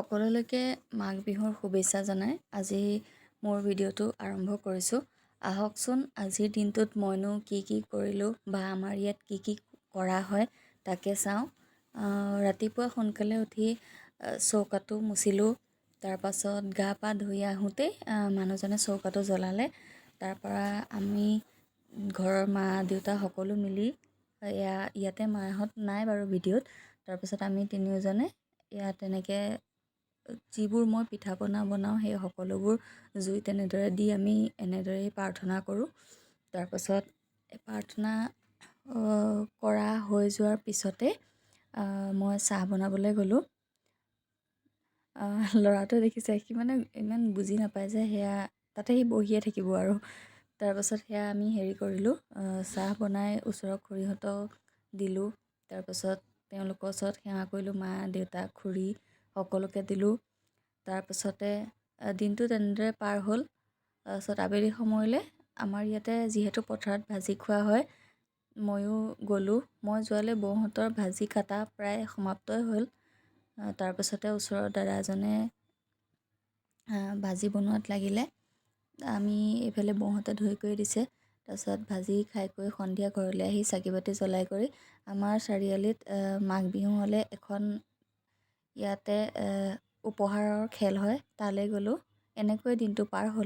সকলোলৈকে মাঘ বিহুৰ শুভেচ্ছা জনাই আজি মোৰ ভিডিঅ'টো আৰম্ভ কৰিছোঁ। আহকচোন আজিৰ দিনটোত মইনো কি কি কৰিলোঁ বা আমাৰ ইয়াত কি কি কৰা হয় তাকে চাওঁ। ৰাতিপুৱা সোনকালে উঠি চৌকাটো মুচিলোঁ তাৰপাছত গা পা ধুই আহোঁতেই মানুহজনে চৌকাটো জ্বলালে। তাৰপৰা আমি ঘৰৰ মা দেউতা সকলো মিলি এয়া ইয়াতে মাহঁত নাই বাৰু ভিডিঅ'ত তাৰপিছত আমি তিনিওজনে ইয়াত তেনেকৈ যিবোৰ মই পিঠা পনা বনাওঁ সেই সকলোবোৰ জুইত এনেদৰে দি আমি এনেদৰেই প্ৰাৰ্থনা কৰোঁ। তাৰপাছত প্ৰাৰ্থনা কৰা হৈ যোৱাৰ পিছতে মই চাহ বনাবলৈ গ'লোঁ। ল'ৰাটোৱে দেখিছে সি মানে ইমান বুজি নাপায় যে সেয়া তাতে সি বহিয়ে থাকিব আৰু। তাৰপাছত সেয়া আমি হেৰি কৰিলোঁ চাহ বনাই ওচৰৰ খুৰীহঁতক দিলোঁ। তাৰপাছত তেওঁলোকৰ ওচৰত সেৱা কৰিলোঁ মা দেউতা খুৰী সকলোকে দিলোঁ। তাৰপাছতে দিনটো তেনেদৰে পাৰ হ'ল। তাৰপাছত আবেলি সময়লৈ আমাৰ ইয়াতে যিহেতু পথাৰত ভাজি খোৱা হয় ময়ো গ'লোঁ। মই যোৱালৈ বৌহঁতৰ ভাজি কাটা প্ৰায় সমাপ্তই হ'ল। তাৰপাছতে ওচৰৰ দাদা এজনে ভাজি বনোৱাত লাগিলে। আমি এইফালে বৌহঁতে ধুই কৰি দিছে। তাৰপাছত ভাজি খাই কৰি সন্ধিয়া ঘৰলৈ আহি চাকি বাতি জ্বলাই কৰি আমাৰ চাৰিআলিত মাঘ বিহু হ'লে এখন ইয়াতে উপহাৰৰ খেল হয়। তালৈ গ'লোঁ। এনেকৈ দিনটো পাৰ হ'ল।